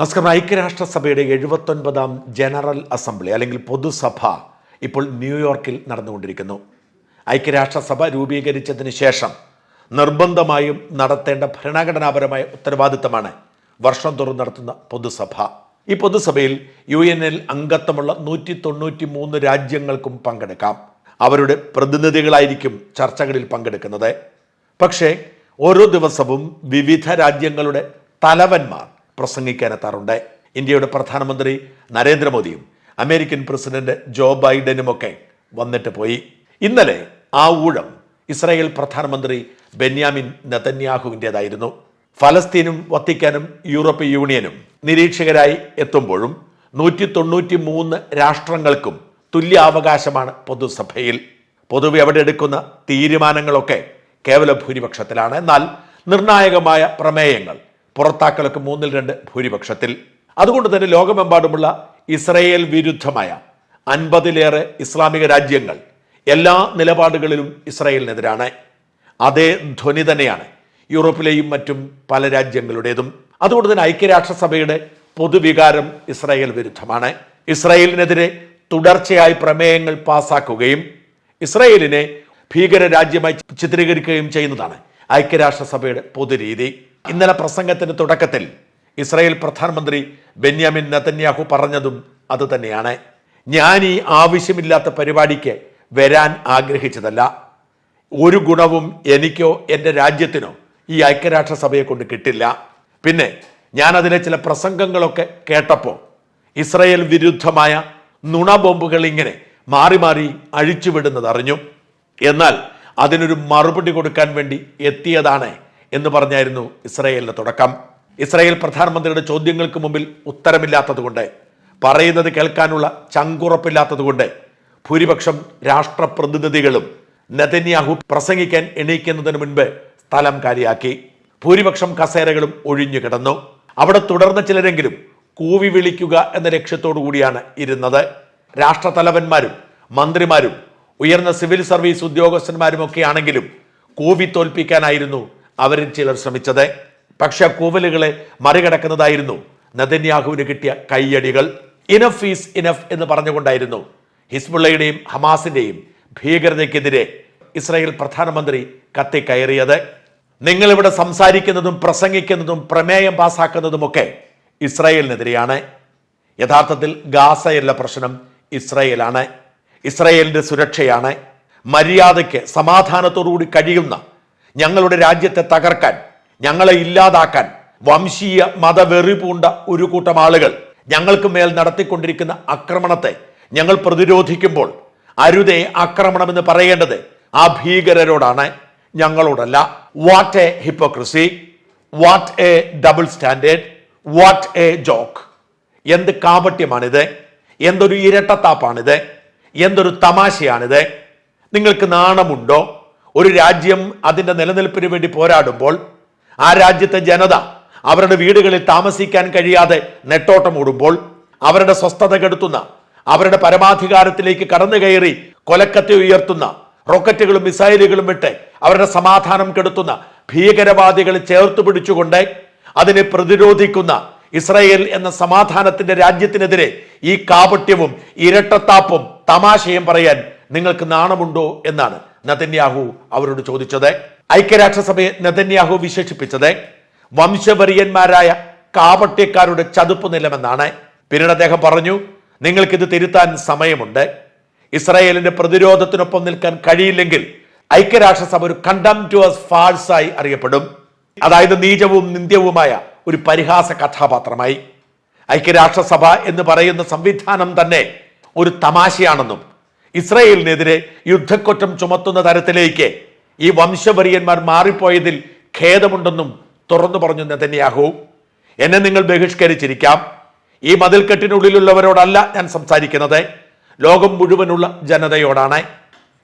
നമസ്കാരം. ഐക്യരാഷ്ട്രസഭയുടെ എഴുപത്തൊൻപതാം general assembly അല്ലെങ്കിൽ പൊതുസഭ ഇപ്പോൾ ന്യൂയോർക്കിൽ നടന്നുകൊണ്ടിരിക്കുന്നു. ഐക്യരാഷ്ട്രസഭ രൂപീകരിച്ചതിന് ശേഷം നിർബന്ധമായും നടത്തേണ്ട ഭരണഘടനാപരമായ ഉത്തരവാദിത്തമാണ് വർഷം തോറും നടത്തുന്ന പൊതുസഭ. ഈ പൊതുസഭയിൽ യു എൻ എൽ അംഗത്വമുള്ള നൂറ്റി തൊണ്ണൂറ്റി മൂന്ന് രാജ്യങ്ങൾക്കും പങ്കെടുക്കാം. അവരുടെ പ്രതിനിധികളായിരിക്കും ചർച്ചകളിൽ പങ്കെടുക്കുന്നത്. പക്ഷേ ഓരോ ദിവസവും വിവിധ രാജ്യങ്ങളുടെ തലവന്മാർ പ്രസംഗിക്കാനെത്താറുണ്ട്. ഇന്ത്യയുടെ പ്രധാനമന്ത്രി നരേന്ദ്രമോദിയും അമേരിക്കൻ പ്രസിഡന്റ് ജോ ബൈഡനുമൊക്കെ വന്നിട്ട് പോയി. ഇന്നലെ ആ ഊഴം ഇസ്രായേൽ പ്രധാനമന്ത്രി ബെന്യാമിൻ നെതന്യാഹുവിന്റേതായിരുന്നു ഫലസ്തീനും വത്തിക്കാനും യൂറോപ്യൻ യൂണിയനും നിരീക്ഷകരായി എത്തുമ്പോഴും നൂറ്റി തൊണ്ണൂറ്റി മൂന്ന് രാഷ്ട്രങ്ങൾക്കും തുല്യാവകാശമാണ് പൊതുസഭയിൽ. പൊതുവെ അവിടെ എടുക്കുന്ന തീരുമാനങ്ങളൊക്കെ കേവല ഭൂരിപക്ഷത്തിലാണ്. എന്നാൽ നിർണായകമായ പ്രമേയങ്ങൾ പുറത്താക്കലൊക്കെ മൂന്നിൽ രണ്ട് ഭൂരിപക്ഷത്തിൽ. അതുകൊണ്ട് തന്നെ ലോകമെമ്പാടുമുള്ള ഇസ്രയേൽ വിരുദ്ധമായ അൻപതിലേറെ ഇസ്ലാമിക രാജ്യങ്ങൾ എല്ലാ നിലപാടുകളിലും ഇസ്രയേലിനെതിരാണ്. അതേ ധ്വനി തന്നെയാണ് യൂറോപ്പിലെയും മറ്റും പല രാജ്യങ്ങളുടേതും. അതുകൊണ്ട് തന്നെ ഐക്യരാഷ്ട്രസഭയുടെ പൊതുവികാരം ഇസ്രായേൽ വിരുദ്ധമാണ്. ഇസ്രായേലിനെതിരെ തുടർച്ചയായി പ്രമേയങ്ങൾ പാസാക്കുകയും ഇസ്രായേലിനെ ഭീകര രാജ്യമായി ചിത്രീകരിക്കുകയും ചെയ്യുന്നതാണ് ഐക്യരാഷ്ട്രസഭയുടെ പൊതുരീതി. ഇന്നലെ പ്രസംഗത്തിന് തുടക്കത്തിൽ ഇസ്രായേൽ പ്രധാനമന്ത്രി ബെന്യാമിൻ നെതന്യാഹു പറഞ്ഞതും അതുതന്നെയാണ് ഞാൻ ഈ ആവശ്യമില്ലാത്ത പരിപാടിക്ക് വരാൻ ആഗ്രഹിച്ചതല്ല. ഒരു ഗുണവും എനിക്കോ എന്റെ രാജ്യത്തിനോ ഈ ഐക്യരാഷ്ട്രസഭയെ കൊണ്ട് കിട്ടില്ല. പിന്നെ ഞാൻ അതിലെ ചില പ്രസംഗങ്ങളൊക്കെ കേട്ടപ്പോൾ ഇസ്രയേൽ വിരുദ്ധമായ നുണബോംബുകൾ ഇങ്ങനെ മാറി മാറി അഴിച്ചുവിടുന്നത് അറിഞ്ഞു. എന്നാൽ അതിനൊരു മറുപടി കൊടുക്കാൻ വേണ്ടി എത്തിയതാണ് എന്ന് പറഞ്ഞായിരുന്നു ഇസ്രയേലിന്റെ തുടക്കം. ഇസ്രായേൽ പ്രധാനമന്ത്രിയുടെ ചോദ്യങ്ങൾക്ക് മുമ്പിൽ ഉത്തരമില്ലാത്തതുകൊണ്ട് പറയുന്നത് കേൾക്കാനുള്ള ചങ്കുറപ്പില്ലാത്തതുകൊണ്ട് ഭൂരിപക്ഷം രാഷ്ട്രപ്രതിനിധികളും നെതന്യാഹു പ്രസംഗിക്കാൻ എണീക്കുന്നതിന് മുൻപ് സ്ഥലം കാലിയാക്കി. ഭൂരിപക്ഷം കസേരകളും ഒഴിഞ്ഞു കിടന്നു. അവിടെ തുടർന്ന ചിലരെങ്കിലും കൂവി വിളിക്കുക എന്ന ലക്ഷ്യത്തോടു കൂടിയാണ് ഇരുന്നത്. രാഷ്ട്രതലവന്മാരും മന്ത്രിമാരും ഉയർന്ന സിവിൽ സർവീസ് ഉദ്യോഗസ്ഥന്മാരുമൊക്കെ ആണെങ്കിലും കൂവി തോൽപ്പിക്കാനായിരുന്നു അവരിൽ ചിലർ ശ്രമിച്ചത്. പക്ഷെ കൂവലുകളെ മറികടക്കുന്നതായിരുന്നു നദന്യാഹുവിന് കിട്ടിയ കയ്യടികൾ. ഇനഫ് ഈസ് ഇനഫ് എന്ന് പറഞ്ഞുകൊണ്ടായിരുന്നു ഹിസ്ബുള്ളയുടെയും ഹമാസിന്റെയും ഭീകരതയ്ക്കെതിരെ ഇസ്രായേൽ പ്രധാനമന്ത്രി കത്തിക്കയറിയത്. നിങ്ങളിവിടെ സംസാരിക്കുന്നതും പ്രസംഗിക്കുന്നതും പ്രമേയം പാസാക്കുന്നതുമൊക്കെ ഇസ്രായേലിനെതിരെയാണ്. യഥാർത്ഥത്തിൽ ഗാസയല്ല പ്രശ്നം ഇസ്രായേലാണ്. ഇസ്രായേലിന്റെ സുരക്ഷയാണ് മര്യാദയ്ക്ക് സമാധാനത്തോടുകൂടി കഴിയുന്ന ഞങ്ങളുടെ രാജ്യത്തെ തകർക്കാൻ ഞങ്ങളെ ഇല്ലാതാക്കാൻ വംശീയ മതവെറി പൂണ്ട ഒരു കൂട്ടം ആളുകൾ ഞങ്ങൾക്ക് മേൽ നടത്തിക്കൊണ്ടിരിക്കുന്ന ആക്രമണത്തെ ഞങ്ങൾ പ്രതിരോധിക്കുമ്പോൾ അരുതേ ആക്രമണം എന്ന് പറയേണ്ടത് ആ ഭീകരരോടാണ്. ഞങ്ങളോടല്ല. What a hypocrisy what a double standard what a joke എന്ത് കാപട്യമാണിത്? എന്തൊരു ഇരട്ടത്താപ്പാണിത്? എന്തൊരു തമാശയാണിത്. നിങ്ങൾക്ക് നാണമുണ്ടോ? ഒരു രാജ്യം അതിന്റെ നിലനിൽപ്പിന് വേണ്ടി പോരാടുമ്പോൾ ആ രാജ്യത്തെ ജനത അവരുടെ വീടുകളിൽ താമസിക്കാൻ കഴിയാതെ നെട്ടോട്ടം ഓടുമ്പോൾ അവരുടെ സ്വസ്ഥത കെടുത്തുന്ന അവരുടെ പരമാധികാരത്തിലേക്ക് കടന്നു കയറി കൊലക്കത്തി ഉയർത്തുന്ന റോക്കറ്റുകളും മിസൈലുകളും വിട്ട് അവരുടെ സമാധാനം കെടുത്തുന്ന ഭീകരവാദികളെ ചേർത്ത് പിടിച്ചുകൊണ്ട് അതിനെ പ്രതിരോധിക്കുന്ന ഇസ്രയേൽ എന്ന സമാധാനത്തിന്റെ രാജ്യത്തിനെതിരെ ഈ കാപട്യവും ഇരട്ടത്താപ്പും തമാശയും പറയാൻ നിങ്ങൾക്ക് നാണമുണ്ടോ എന്നാണ് നതന്യാഹു അവരോട് ചോദിച്ചത്. ഐക്യരാഷ്ട്രസഭയെ നതന്യാഹു വിശേഷിപ്പിച്ചത് വംശവരിയന്മാരായ കാപട്യക്കാരുടെ ചതുപ്പ് നിലമെന്നാണ്. പിന്നീട് അദ്ദേഹം പറഞ്ഞു നിങ്ങൾക്കിത് തിരുത്താൻ സമയമുണ്ട്. ഇസ്രായേലിന്റെ പ്രതിരോധത്തിനൊപ്പം നിൽക്കാൻ കഴിയില്ലെങ്കിൽ ഐക്യരാഷ്ട്രസഭ ഒരു കണ്ടം കണ്ടംറ്റുവസ് ഫാൾസായി അറിയപ്പെടും. അതായത് നീചവും നിന്ദ്യവുമായ ഒരു പരിഹാസ കഥാപാത്രമായി. ഐക്യരാഷ്ട്രസഭ എന്ന് പറയുന്ന സംവിധാനം തന്നെ ഒരു തമാശയാണെന്നും ഇസ്രയേലിനെതിരെ യുദ്ധക്കുറ്റം ചുമത്തുന്ന തരത്തിലേക്ക് ഈ വംശവരിയന്മാർ മാറിപ്പോയതിൽ ഖേദമുണ്ടെന്നും തുറന്നു പറഞ്ഞു നെതന്യാഹു. എന്നെ നിങ്ങൾ ബഹിഷ്കരിച്ചിരിക്കാം. ഈ മതിൽക്കെട്ടിനുള്ളിലുള്ളവരോടല്ല ഞാൻ സംസാരിക്കുന്നത്. ലോകം മുഴുവനുള്ള ജനതയോടാണ്.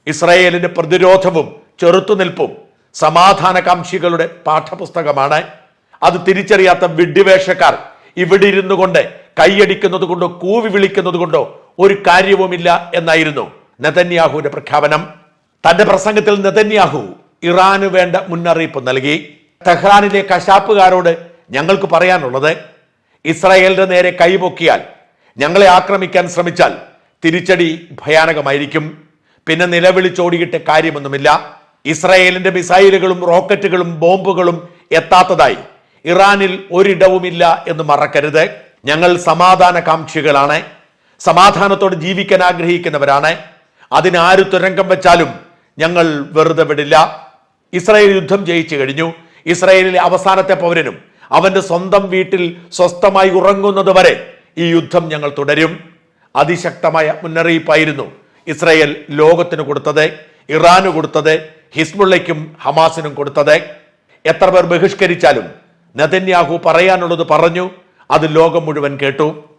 ഇസ്രായേലിന്റെ പ്രതിരോധവും ചെറുത്തുനിൽപ്പും സമാധാനകാംക്ഷികളുടെ പാഠപുസ്തകമാണ്. അത് തിരിച്ചറിയാത്ത വിഡ്ഢിവേഷക്കാർ ഇവിടെ ഇരുന്നു കൊണ്ട് കൈയടിക്കുന്നത് കൊണ്ടോ കൂവി വിളിക്കുന്നത് കൊണ്ടോ ഒരു കാര്യവുമില്ല എന്നായിരുന്നു നെതന്യാഹുവിന്റെ പ്രഖ്യാപനം. തന്റെ പ്രസംഗത്തിൽ നെതന്യാഹു ഇറാന് വേണ്ട മുന്നറിയിപ്പ് നൽകി. ടെഹ്റാനിലെ കശാപ്പുകാരോട് ഞങ്ങൾക്ക് പറയാനുള്ളത് ഇസ്രായേലിന്റെ നേരെ കൈപൊക്കിയാൽ ഞങ്ങളെ ആക്രമിക്കാൻ ശ്രമിച്ചാൽ തിരിച്ചടി ഭയാനകമായിരിക്കും. പിന്നെ നിലവിളിച്ചോടിയിട്ട് കാര്യമൊന്നുമില്ല. ഇസ്രായേലിന്റെ മിസൈലുകളും റോക്കറ്റുകളും ബോംബുകളും എത്താത്തതായി ഇറാനിൽ ഒരിടവുമില്ല എന്ന് മറക്കരുത്. ഞങ്ങൾ സമാധാനകാംക്ഷികളാണ്. സമാധാനത്തോടെ ജീവിക്കാൻ ആഗ്രഹിക്കുന്നവരാണ്. അതിനാരു തുരങ്കം വെച്ചാലും ഞങ്ങൾ വെറുതെ വിടില്ല. ഇസ്രായേൽ യുദ്ധം ജയിച്ചു കഴിഞ്ഞു. ഇസ്രായേലിലെ അവസാനത്തെ പൗരനും അവന്റെ സ്വന്തം വീട്ടിൽ സ്വസ്ഥമായി ഉറങ്ങുന്നത് വരെ ഈ യുദ്ധം ഞങ്ങൾ തുടരും. അതിശക്തമായ മുന്നറിയിപ്പായിരുന്നു ഇസ്രായേൽ ലോകത്തിന് കൊടുത്തത് ഇറാന് കൊടുത്തത് ഹിസ്ബുള്ളയ്ക്കും ഹമാസിനും കൊടുത്തത്. എത്ര പേർ ബഹിഷ്കരിച്ചാലും നെതന്യാഹു പറയാനുള്ളത് പറഞ്ഞു അത് ലോകം മുഴുവൻ കേട്ടു.